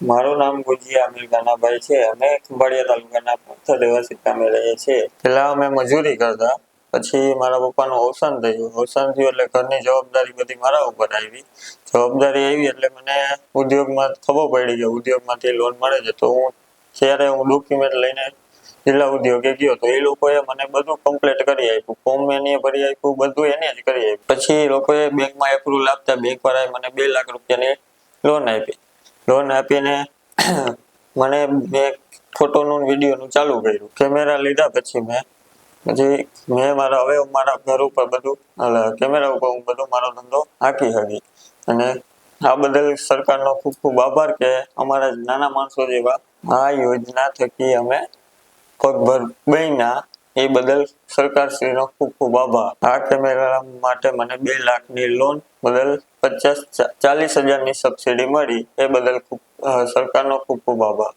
મારું નામ ગુજિયા અમીર ગાનાભાઈ છે. અમે ખંભાળિયા તાલુકાના પથ્થર રહેવાસી ગામે રહીએ છીએ. પહેલાં અમે મજૂરી કરતા, પછી મારા પપ્પાનું અવસાન થયું. અવસાન થયું એટલે ઘરની જવાબદારી બધી મારા ઉપર આવી. જવાબદારી આવી એટલે મને ઉદ્યોગમાં ખબર પડી કે ઉદ્યોગમાંથી લોન મળે છે. તો હું જ્યારે હું ડોક્યુમેન્ટ લઈને જિલ્લા ઉદ્યોગે ગયો તો એ લોકોએ મને બધું કમ્પ્લીટ કરી આપ્યું. ફોર્મ એને ભરી આપ્યું, બધું એને જ કરી આપ્યું. પછી લોકોએ બેંકમાં એપ્રુવલ આપતા બેંક વાળાએ મને બે લાખ રૂપિયાની લોન આપી. લોન આપીને મને મેં ફોટોનું વિડીયોનું ચાલુ કર્યું. કેમેરા લીધા પછી મેં. પછી મેં મારા, હવે મારા ઘર ઉપર બધું કેમેરા ઉપર હું બધો મારો ધંધો હાંકી શકી અને આ બદલ સરકારનો ખૂબ ખૂબ આભાર કે અમારા નાના માણસો જેવા આ યોજના થકી અમે પગભર બન્યા. એ બદલ સરકારશ્રીનો ખૂબ ખૂબ આભાર. આ કેમેરા માટે મને બે લાખની લોન બદલ પચાસ, ચાલીસ હજારની સબસિડી મળી. એ બદલ ખૂબ સરકારનો ખૂબ ખૂબ આભાર.